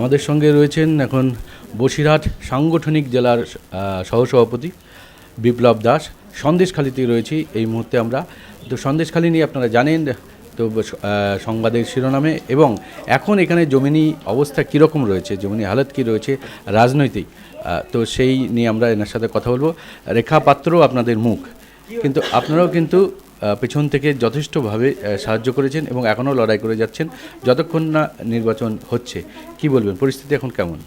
আমাদের সঙ্গে রয়েছেন এখন বসিরহাট সাংগঠনিক জেলার সহসভাপতি বিপ্লব দাস। সন্দেশখালিতে রয়েছি এই মুহূর্তে আমরা। তো সন্দেশখালি নিয়ে আপনারা জানেন, তো সংবাদের শিরোনামে এবং এখন এখানে জমিনি অবস্থা কীরকম রয়েছে, জমিনি হালত কী রয়েছে, রাজনৈতিক তো সেই নিয়ে আমরা এনার সাথে কথা বলব। রেখা পাত্র আপনাদের মুখ। কিন্তু আপনারাও কিন্তু পেছন থেকে যথেষ্টভাবে সাহায্য করেছেন এবং এখনও লড়াই করে যাচ্ছেন। যতক্ষণ না নির্বাচন হচ্ছে, কি বলবেন? পরিস্থিতি এখন কেমন?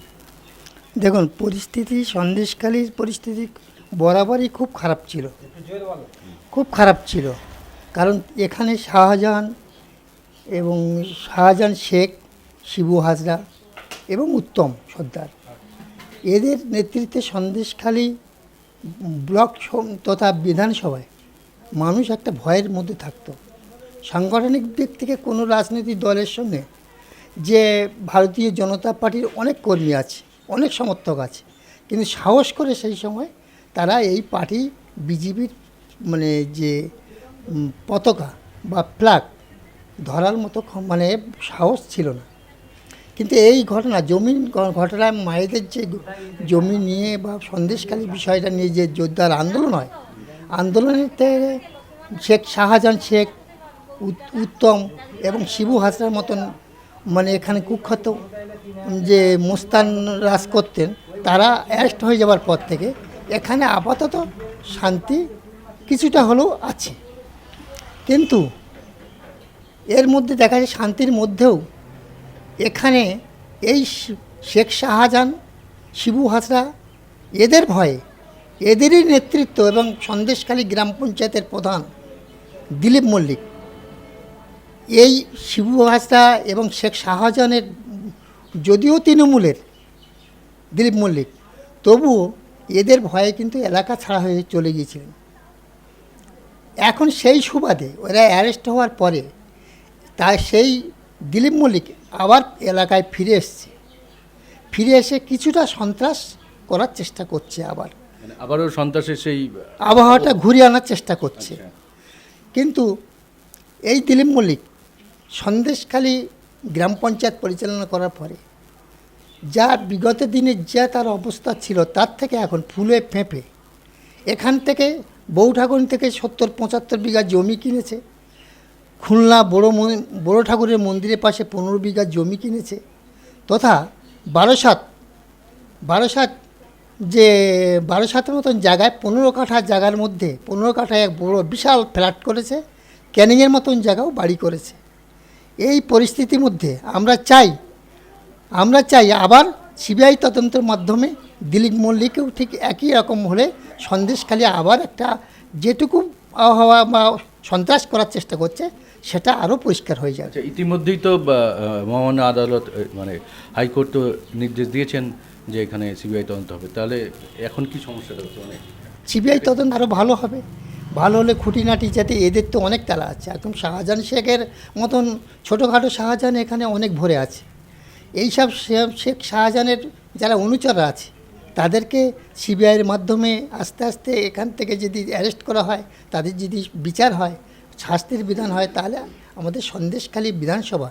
দেখুন, পরিস্থিতি সন্দেশখালীর পরিস্থিতি বরাবরই খুব খারাপ ছিল। খুব খারাপ ছিল। কারণ এখানে শাহজাহান এবং শাহজাহান শেখ, শিবু হাজরা এবং উত্তম সর্দার। এদের নেতৃত্বে সন্দেশখালী ব্লক তথা বিধানসভায় মানুষ একটা ভয়ের মধ্যে থাকতো। সাংগঠনিক দিক থেকে কোনো রাজনৈতিক দলের সঙ্গে যে ভারতীয় জনতা পার্টির অনেক কর্মী আছে, অনেক সমর্থক আছে, কিন্তু সাহস করে সেই সময় তারা এই পার্টি, বিজেপির মানে যে পতাকা বা ফ্ল্যাগ ধরার মতো মানে সাহস ছিল না। কিন্তু এই ঘটনা জমিন ঘটনায় মায়েদের যে জমি নিয়ে বা সন্দেশকালী বিষয়টা নিয়ে যে যোদ্ধার আন্দোলন হয় আন্দোলনের থেকে শেখ শাহজাহান শেখ, উত- উত্তম এবং শিবু হাসরার মতন মানে এখানে কুখ্যাত যে মোস্তান রাজ করতেন, তারা অ্যারেস্ট হয়ে যাওয়ার পর থেকে এখানে আপাতত শান্তি কিছুটা হলেও আছে। কিন্তু এর মধ্যে দেখা যায় শান্তির মধ্যেও এখানে এই শেখ শাহজাহান, শিবু হাসরা এদের ভয়ে এদেরই নেতৃত্ব এবং সন্দেশখালী গ্রাম পঞ্চায়েতের প্রধান দিলীপ মল্লিক। এই শিবু হাসরা এবং শেখ শাহজাহানের, যদিও তৃণমূলের দিলীপ মল্লিক, তবুও এদের ভয়ে কিন্তু এলাকা ছাড়া হয়ে চলে গিয়েছিলেন। এখন সেই সুবাদে ওরা অ্যারেস্ট হওয়ার পরে তা সেই দিলীপ মল্লিক আবার এলাকায় ফিরে এসছে। ফিরে এসে কিছুটা সন্ত্রাস করার চেষ্টা করছে আবার। আবারও সন্ত্রাসের সেই আবহাওয়াটা ঘুরিয়ে আনার চেষ্টা করছে। আচ্ছা। কিন্তু এই দিলীপ মল্লিক সন্দেশখালী গ্রাম পঞ্চায়েত পরিচালনা করার পরে যা বিগত দিনে যা তার অবস্থা ছিল তার থেকে এখন ফুলে ফেঁপে। এখান থেকে বউ থেকে সত্তর পঁচাত্তর বিঘা জমি কিনেছে। খুলনা বড় মন- বড় ঠাকুরের মন্দিরের পাশে পনেরো বিঘা জমি কিনেছে। তথা বারোসাত বারোসাত যে বারোসাতের মতন জায়গায় পনেরো কাঠা জায়গার মধ্যে, পনেরো কাঠা এক বড় বিশাল ফ্ল্যাট করেছে, ক্যানিংয়ের মতন জায়গাও বাড়ি করেছে। এই পরিস্থিতির মধ্যে আমরা চাই আমরা চাই আবার সিবিআই তদন্তের মাধ্যমে দিলীপ মল্লিকেও ঠিক একই রকম হলে সন্দেশখালী আবার একটা যেটুকু আবহাওয়া বা সন্ত্রাস করার চেষ্টা করছে, সেটা আরও পরিষ্কার হয়ে যাবে। আচ্ছা ইতিমধ্যেই তো মহামান্য আদালত মানে হাইকোর্ট তো নির্দেশ দিয়েছেন যে এখানে সিবিআই তদন্ত হবে। তাহলে এখন কি সমস্যাটা হচ্ছে? মানে সিবিআই তদন্ত আরও ভালো হবে। ভালো হলে খুঁটিনাটি যাতে এদের তো অনেক তালা আছে। এখন শাহজাহান শেখের মতন ছোটোখাটো শাহজাহান এখানে অনেক ভরে আছে। এইসব শেখ শাহজাহানের যারা অনুচররা আছে, তাদেরকে সিবিআইয়ের মাধ্যমে আস্তে আস্তে এখান থেকে যদি অ্যারেস্ট করা হয়, তাদের যদি বিচার হয়, শাস্তির বিধান হয়, তাহলে আমাদের সন্দেশখালী বিধানসভা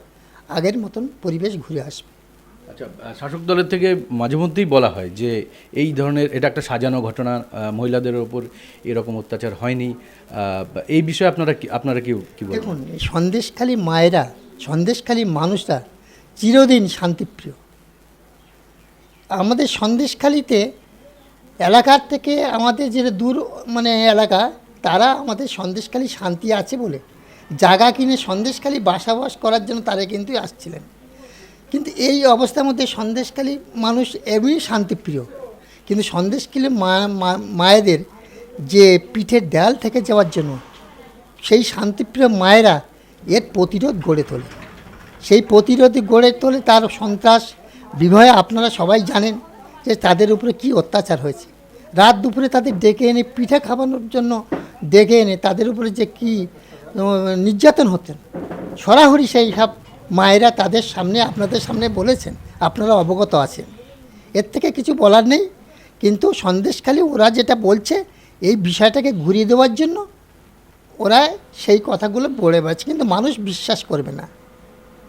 আগের মতন পরিবেশ ঘুরে আসবে। আচ্ছা শাসক দলের থেকে মাঝে মধ্যেই বলা হয় যে এই ধরনের এটা একটা সাজানো ঘটনা মহিলাদের ওপর এরকম অত্যাচার হয়নি। এই বিষয়ে আপনারা কি আপনারা কি কি দেখুন সন্দেশখালী মায়েরা, সন্দেশখালী মানুষরা চিরদিন শান্তিপ্রিয়। আমাদের সন্দেশখালীতে এলাকার থেকে আমাদের যে দূর মানে এলাকা, তারা আমাদের সন্দেশখালী শান্তি আছে বলে জায়গা কিনে সন্দেশখালী বাসাবাস করার জন্য তারা কিন্তু আসছিলেন। কিন্তু এই অবস্থার মধ্যে সন্দেশকালী মানুষ এমনি শান্তিপ্রিয়। কিন্তু সন্দেশকালী মা মায়েদের যে পিঠের দেয়াল থেকে যাওয়ার জন্য সেই শান্তিপ্রিয় মায়েরা এর প্রতিরোধ গড়ে তোলে। সেই প্রতিরোধ গড়ে তোলে তার সন্ত্রাস বিবাহে আপনারা সবাই জানেন যে তাদের উপরে কি অত্যাচার হয়েছে। রাত দুপুরে তাদের ডেকে এনে পিঠে খাওয়ানোর জন্য ডেকে এনে তাদের উপরে যে কি নির্যাতন হতেন, সরাসরি সেই সব মায়েরা তাদের সামনে, আপনাদের সামনে বলেছেন, আপনারা অবগত আছেন। এর থেকে কিছু বলার নেই, কিন্তু সন্দেশখালী ওরা যেটা বলছে, এই বিষয়টাকে ঘুরিয়ে দেওয়ার জন্য ওরা সেই কথাগুলো বলে বেড়াচ্ছে, কিন্তু মানুষ বিশ্বাস করবে না।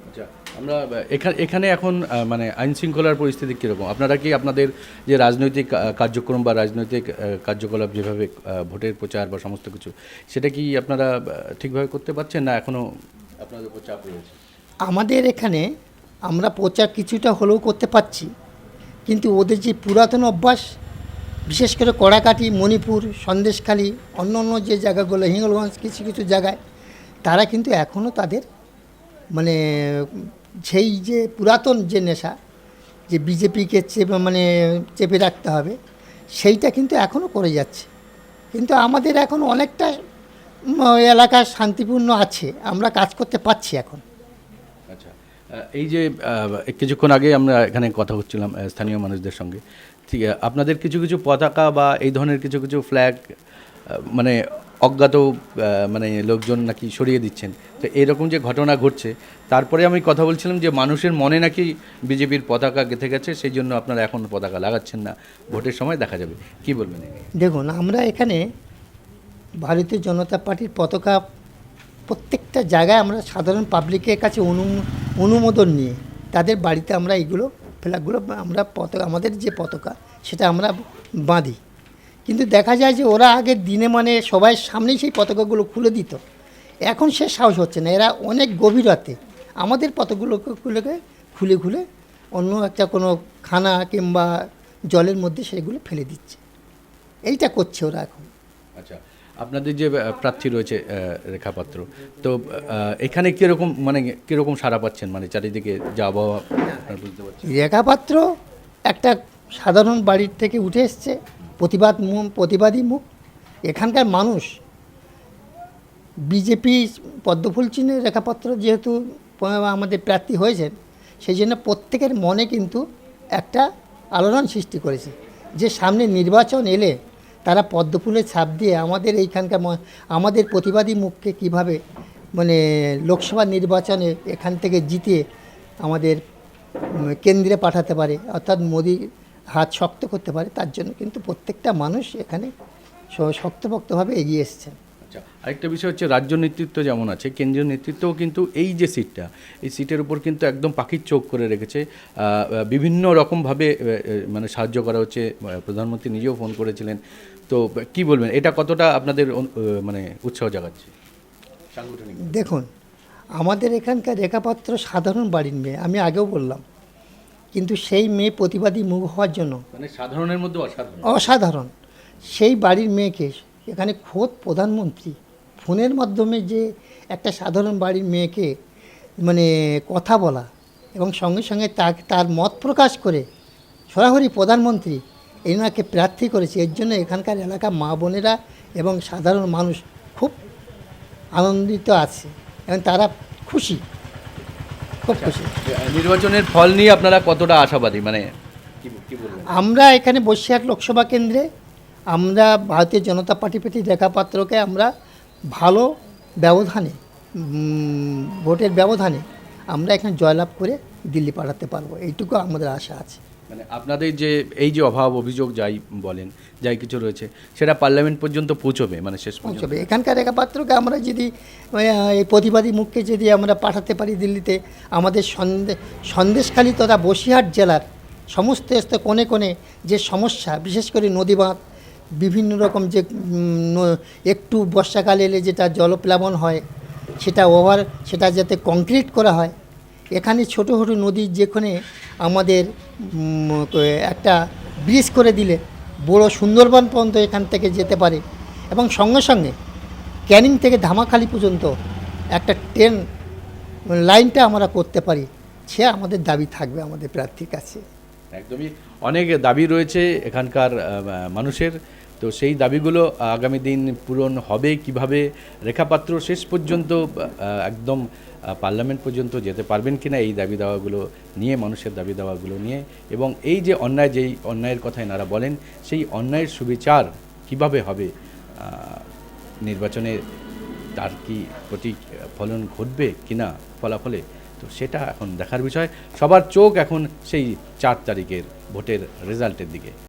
আচ্ছা আমরা এখানে এখানে এখন মানে আইন শৃঙ্খলার পরিস্থিতি কীরকম? আপনারা কি আপনাদের যে রাজনৈতিক কার্যক্রম বা রাজনৈতিক কার্যকলাপ যেভাবে ভোটের প্রচার বা সমস্ত কিছু, সেটা কি আপনারা ঠিকভাবে করতে পারছেন না এখনও আপনাদের উপর চাপ রয়েছে? আমাদের এখানে আমরা প্রচার কিছুটা হলেও করতে পারছি। কিন্তু ওদের যে পুরাতন অভ্যাস, বিশেষ করে কড়াকাটি মণিপুর, সন্দেশখালী, অন্য অন্য যে জায়গাগুলো, হিঙ্গলগঞ্জ, কিছু কিছু জায়গায়, তারা কিন্তু এখনও তাদের মানে সেই যে পুরাতন যে নেশা, যে বিজেপিকে চেপে মানে চেপে রাখতে হবে, সেইটা কিন্তু এখনও করে যাচ্ছে। কিন্তু আমাদের এখন অনেকটা এলাকা শান্তিপূর্ণ আছে, আমরা কাজ করতে পারছি এখন। আচ্ছা। এই যে কিছুক্ষণ আগে আমরা এখানে কথা হচ্ছিলাম স্থানীয় মানুষদের সঙ্গে। ঠিক আপনাদের কিছু কিছু পতাকা বা এই ধরনের কিছু কিছু ফ্ল্যাগ মানে অজ্ঞাত মানে লোকজন নাকি সরিয়ে দিচ্ছেন। তো এরকম যে ঘটনা ঘটছে, তারপরে আমি কথা বলছিলাম যে মানুষের মনে নাকি বিজেপির পতাকা গেঁথে গেছে, সেই জন্য আপনারা এখন পতাকা লাগাচ্ছেন না। ভোটের সময় দেখা যাবে। কি বলবেন দেখুন, আমরা এখানে ভারতীয় জনতা পার্টির পতাকা প্রত্যেকটা জায়গায় আমরা সাধারণ পাবলিকের কাছে অনু অনুমোদন নিয়ে তাদের বাড়িতে আমরা এগুলো ফ্ল্যাগগুলো আমরা পতাকা, আমাদের যে পতাকা সেটা আমরা বাঁধি। কিন্তু দেখা যায় যে ওরা আগে দিনে মানে সবাই সামনেই সেই পতাকাগুলো খুলে দিত। এখন সে সাহস হচ্ছে না। এরা অনেক গভীরতে আমাদের পতাকাগুলোকে খুলে খুলে অন্য একটা কোনো খানা কিংবা জলের মধ্যে সেগুলো ফেলে দিচ্ছে। এইটা করছে ওরা এখন। আচ্ছা আপনাদের যে প্রার্থী রয়েছে রেখাপাত্র তো এখানে কীরকম মানে কীরকম সাড়া পাচ্ছেন? মানে চারিদিকে যা আবহাওয়া রেখাপাত্র একটা সাধারণ বাড়ির থেকে উঠে এসছে, প্রতিবাদ প্রতিবাদী মুখ। এখানকার মানুষ, বিজেপি পদ্মফুল চিহ্নের রেখাপাত্র যেহেতু আমাদের প্রার্থী হয়েছেন, সেই জন্য প্রত্যেকের মনে কিন্তু একটা আলোড়ন সৃষ্টি করেছে। যে সামনে নির্বাচন এলে তারা পদ্মফুলের ছাপ দিয়ে আমাদের এইখানকার আমাদের প্রতিবাদী মুখকে কীভাবে মানে লোকসভা নির্বাচনে এখান থেকে জিতিয়ে আমাদের কেন্দ্রে পাঠাতে পারে, অর্থাৎ মোদির হাত শক্ত করতে পারে, তার জন্য কিন্তু প্রত্যেকটা মানুষ এখানে শক্তপোক্তভাবে এগিয়ে এসছেন। আচ্ছা আরেকটা বিষয় হচ্ছে রাজ্য নেতৃত্ব যেমন আছে, কেন্দ্রীয় নেতৃত্বও কিন্তু এই যে সিটটা, এই সিটের উপর কিন্তু একদম পাখির চোখ করে রেখেছে। বিভিন্ন রকমভাবে মানে সাহায্য করা হচ্ছে প্রধানমন্ত্রী নিজেও ফোন করেছিলেন। তো কি বলবেন? এটা কতটা আপনাদের মানে উৎসাহ জাগাচ্ছে? দেখুন আমাদের এখানকার রেখাপাত্র সাধারণ বাড়ির মেয়ে আমি আগেও বললাম। কিন্তু সেই মেয়ে প্রতিবাদী মুখ হওয়ার জন্য মানে সাধারণের মধ্যে অসাধারণ। অসাধারণ। সেই বাড়ির মেয়েকে এখানে খোদ প্রধানমন্ত্রী ফোনের মাধ্যমে যে একটা সাধারণ বাড়ির মেয়েকে মানে কথা বলা এবং সঙ্গে সঙ্গে তার মত প্রকাশ করে সরাসরি প্রধানমন্ত্রী এনাকে প্রার্থী করেছি এর জন্য এখানকার এলাকা মা বোনেরা এবং সাধারণ মানুষ খুব আনন্দিত আছে এবং তারা খুশি খুব খুশি। নির্বাচনের ফল নিয়ে আপনারা কতটা আশাবাদী? মানে আমরা এখানে বসিরহাট লোকসভা কেন্দ্রে আমরা ভারতীয় জনতা পার্টি পেটি রেখাপাত্রকে আমরা ভালো ব্যবধানে ভোটের ব্যবধানে আমরা এখানে জয়লাভ করে দিল্লি পাঠাতে পারব এইটুকু আমাদের আশা আছে। মানে আপনাদের যে, এই যে অভাব অভিযোগ যাই বলেন, যাই কিছু রয়েছে, সেটা পার্লামেন্ট পর্যন্ত পৌঁছবে মানে শেষ পৌঁছবে। এখানকার রেখাপাত্রকে আমরা যদি এই প্রতিবাদী মুখকে যদি আমরা পাঠাতে পারি দিল্লিতে, আমাদের সন্দে, সন্দেশখালী তথা বসিরহাট জেলার সমস্ত স্তর কোণে কোণে যে সমস্যা, বিশেষ করে নদী বাঁধ বিভিন্ন রকম যে একটু বর্ষাকালে এলে যেটা জলপ্লাবন হয়, সেটা ওভার, সেটা যাতে কংক্রিট করা হয় এখানে ছোটো ছোটো নদীর যেখানে আমাদের একটা ব্রিজ করে দিলে বড় সুন্দরবন পর্যন্ত এখান থেকে যেতে পারে। এবং সঙ্গে সঙ্গে ক্যানিং থেকে ধামাখালি পর্যন্ত একটা ট্রেন লাইনটা আমরা করতে পারি। সে আমাদের দাবি থাকবে আমাদের প্রার্থীর কাছে। একদমই অনেক দাবি রয়েছে এখানকার মানুষের। তো সেই দাবিগুলো আগামী দিন পূরণ হবে কীভাবে? রেখাপাত্র শেষ পর্যন্ত একদম পার্লামেন্ট পর্যন্ত যেতে পারবেন কিনা এই দাবি দাওয়াগুলো নিয়ে, মানুষের দাবি দাওয়াগুলো নিয়ে এবং এই যে অন্যায়, যেই অন্যায়ের কথা এনারা বলেন, সেই অন্যায়ের সুবিচার কীভাবে হবে? নির্বাচনে তার কি প্রতি ফলন ঘটবে কিনা ফলাফলে? তো সেটা এখন দেখার বিষয়। সবার চোখ এখন সেই চার তারিখের ভোটের রেজাল্টের দিকে।